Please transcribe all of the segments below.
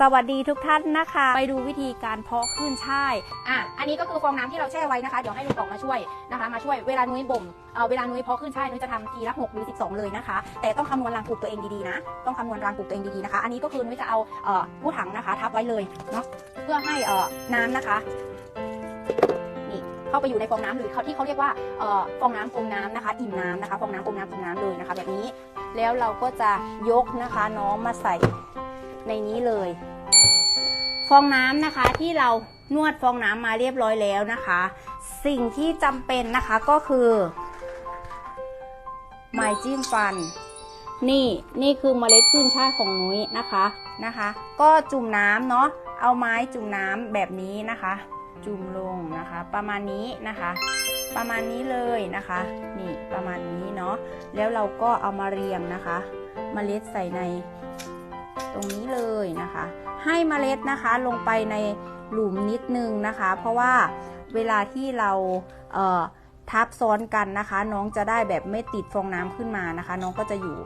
สวัสดีทุกท่านนะคะ ไปดูวิธีการเพาะขึ้นช่ายอะอันนี้ก็คือฟองน้ำที่เราแช่ไว้นะคะ เดี๋ยวให้ลุงกล่องมาช่วยนะคะ มาช่วยเวลานุ้ยบ่มเอ่อเวลานุ้ยเพาะขึ้นช่ายนุ้ยจะทำทีละ6หรือ12เลยนะคะ แต่ต้องคำนวณรังปลูกตัวเองดีๆนะ ต้องคำนวณรังปลูกตัวเองดีๆนะคะ อันนี้ก็คือนุ้ยจะเอาเอ่อผู้ถังนะคะ ทับไว้เลยเนาะเพื่อให้เอ่อน้ำนะคะนี่เข้าไปอยู่ในฟองน้ำหรือเขาที่เขาเรียกว่าเอ่อฟองน้ำอมน้ำนะคะ อิ่มน้ำนะคะฟองน้ำอมน้ำอิ่มน้ำเลยนะคะ แบบนี้แล้วเราก็จะยกนะคะน้องมาใส่ ในนี้เลย ฟองน้ำนะคะที่เรานวดฟองน้ำมาเรียบร้อยแล้วนะคะ สิ่งที่จำเป็นนะคะก็คือไม้จิ้มฟัน นี่นี่คือเมล็ดขึ้นช่ายของนุ้ยนะคะนะคะ ก็จุ่มน้ำเนาะเอาไม้จุ่มน้ำแบบนี้นะคะ จุ่มลงนะคะ ประมาณนี้นะคะ ประมาณนี้เลยนะคะ นี่ประมาณนี้เนาะแล้วเราก็เอามาเรียงนะคะ เมล็ดใส่ใน ตรงนี้เลยนะคะ ให้เมล็ดนะคะลงไปในหลุมนิดนึงนะคะ เพราะว่าเวลาที่เราเทับซ้อนกันนะคะ น้องจะได้แบบไม่ติดฟองน้ำขึ้นมานะคะ น้องก็จะอยู่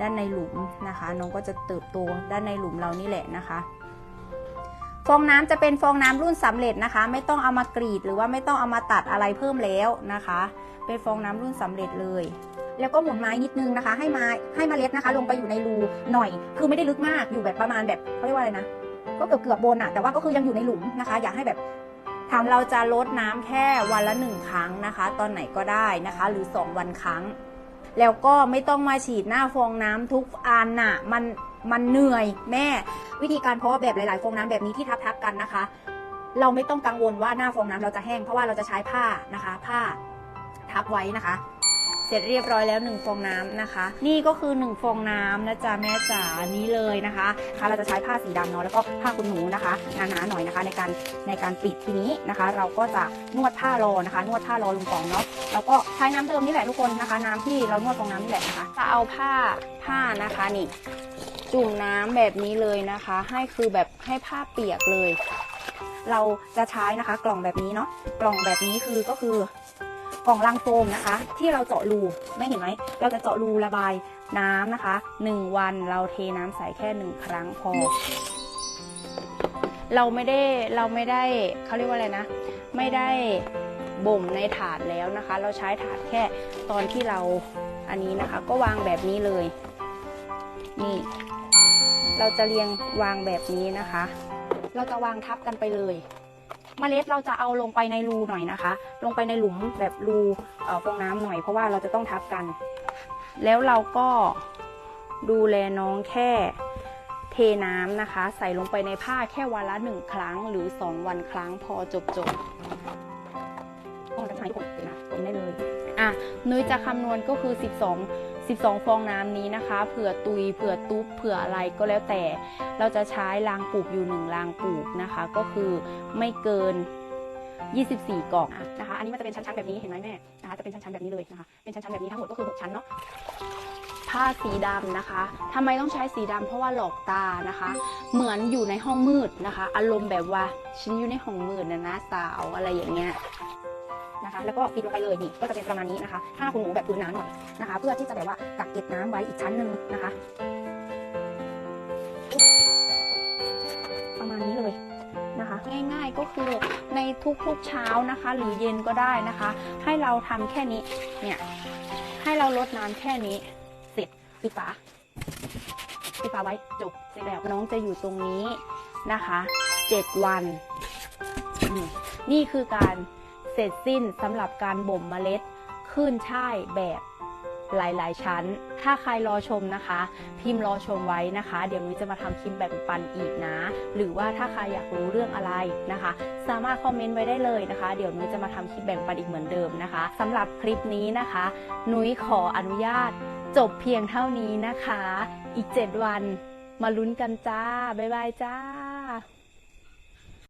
ด้านในหลุมนะคะ น้องก็จะเติบโตด้านในหลุมเรานี่แหละนะคะ ฟองน้ำจะเป็นฟองน้ำรุ่นสำเร็จนะคะ ไม่ต้องเอามากรีดหรือว่าไม่ต้องเอามาตัดอะไรเพิ่มแล้วนะคะ เป็นฟองน้ำรุ่นสำเร็จเลย แล้วก็หมุนไม้นิดนึงนะคะ ให้ไม้ให้มเมล็ดนะคะ ลงไปอยู่ในรูหน่อย คือไม่ได้ลึกมากอยู่แบบประมาณแบบเขาเรียกว่าอะไรนะ ก็เกือบเกือบบนอะแต่ว่าก็คือยังอยู่ในหลุมนะคะ อยากให้แบบทำเราจะลดน้ำแค่วันละหนึ่งครั้งนะคะ ตอนไหนก็ได้นะคะ หรือ 2 วันครั้ง แล้วก็ไม่ต้องมาฉีดหน้าฟองน้ำทุกอันน่ะมันมันเหนื่อยแม่ วิธีการเพาะแบบหลาย ๆ ฟองน้ำแบบนี้ที่ทับๆกันนะคะ เราไม่ต้องกังวลว่าหน้าฟองน้ำเราจะแห้งเพราะว่าเราจะใช้ผ้านะคะ ผ้าทับไว้นะคะ เสร็จเรียบร้อยแล้ว 1 ฟองน้ำนะคะ นี่ก็คือ 1 ฟองน้ำนะจ๊ะแม่จ๋านี้เลยนะคะค่ะเราจะใช้ผ้าสีดำเนาะแล้วก็ผ้าขนหนูนะคะหนาๆหน่อยนะคะ ในการในการปิดทีนี้นะคะ เราก็จะนวดผ้ารอนะคะ นวดผ้ารอลงกล่องเนาะแล้วก็ใช้น้ำเดิมนี่แหละทุกคนนะคะ น้ำที่เรานวดฟองน้ำนี่แหละนะคะจะเอาผ้าผ้านะคะนี่จุ่มน้ำแบบนี้เลยนะคะ ให้คือแบบให้ผ้าเปียกเลย เราจะใช้นะคะกล่องแบบนี้เนาะกล่องแบบนี้คือก็คือ กล่องลังโฟมนะคะ ที่เราเจาะรูไม่เห็นไหมเราจะเจาะรูระบายน้ำนะคะ 1 วันเราเทน้ำใส่แค่หนึ่งครั้งพอ เราไม่ได้เราไม่ได้เขาเรียกว่าอะไรนะ ไม่ได้บ่มในถาดแล้วนะคะ เราใช้ถาดแค่ตอนที่เราอันนี้นะคะ ก็วางแบบนี้เลย นี่ เราจะเรียงวางแบบนี้นะคะ เราจะวางทับกันไปเลย เมล็ดเราจะเอาลงไปในรูหน่อยนะคะ ลงไปในหลุมแบบรูเอ่อฟองน้ำหน่อยเพราะว่าเราจะต้องทับกัน แล้วเราก็ดูแลน้องแค่เทน้ำนะคะ ใส่ลงไปในผ้าแค่วันละหนึ่งครั้ง หรือ 2 วันครั้งพอจบจบก็จะใช้กดนะกดได้เลยอะนุ้ยจะคำนวณก็คือ 12 12 ฟองน้ำนี้นะคะ เผื่อตุย เผื่อตุ๊บ เผื่ออะไรก็แล้วแต่ เราจะใช้รางปลูกอยู่หนึ่งรางปลูกนะคะ ก็คือไม่เกิน 24 กล่องนะคะ อันนี้มันจะเป็นชั้นๆแบบนี้เห็นไหมแม่นะคะจะเป็นชั้นๆแบบนี้เลยนะคะ เป็นชั้นๆแบบนี้ทั้งหมดก็คือหกชั้นเนาะผ้าสีดำนะคะทำไมต้องใช้สีดำเพราะว่าหลอกตานะคะ เหมือนอยู่ในห้องมืดนะคะ อารมณ์แบบว่าฉันอยู่ในห้องมืดนะนะสาวอะไรอย่างเงี้ย นะคะ แล้วก็ปิดลงไปเลยนี่ก็จะเป็นประมาณนี้นะคะผ้าขนหนูแบบพื้นน้ำหน่อยนะคะ เพื่อที่จะแบบว่ากักเก็บน้ำไว้อีกชั้นหนึ่งนะคะ ประมาณนี้เลยนะคะ ง่ายๆก็คือในทุกๆเช้านะคะ หรือเย็นก็ได้นะคะ ให้เราทำแค่นี้เนี่ยให้เราลดน้ำแค่นี้เสร็จปิดฝาปิดฝาไว้จบเสร็จแล้วน้องจะอยู่ตรงนี้นะคะ 7 วัน นี่คือการ เสร็จสิ้นสำหรับการบ่มเมล็ดขึ้นช่ายแบบหลาย ๆ ชั้น ถ้าใครรอชมนะคะ พิมพ์รอชมไว้นะคะ เดี๋ยวนุ้ยจะมาทำคลิปแบ่งปันอีกนะ หรือว่าถ้าใครอยากรู้เรื่องอะไรนะคะ สามารถคอมเมนต์ไว้ได้เลยนะคะ เดี๋ยวนุ้ยจะมาทำคลิปแบ่งปันอีกเหมือนเดิมนะคะสำหรับคลิปนี้นะคะ นุ้ยขออนุญาต จบเพียงเท่านี้นะคะ อีก 7 วัน มาลุ้นกันจ้า บ๊ายบายจ้า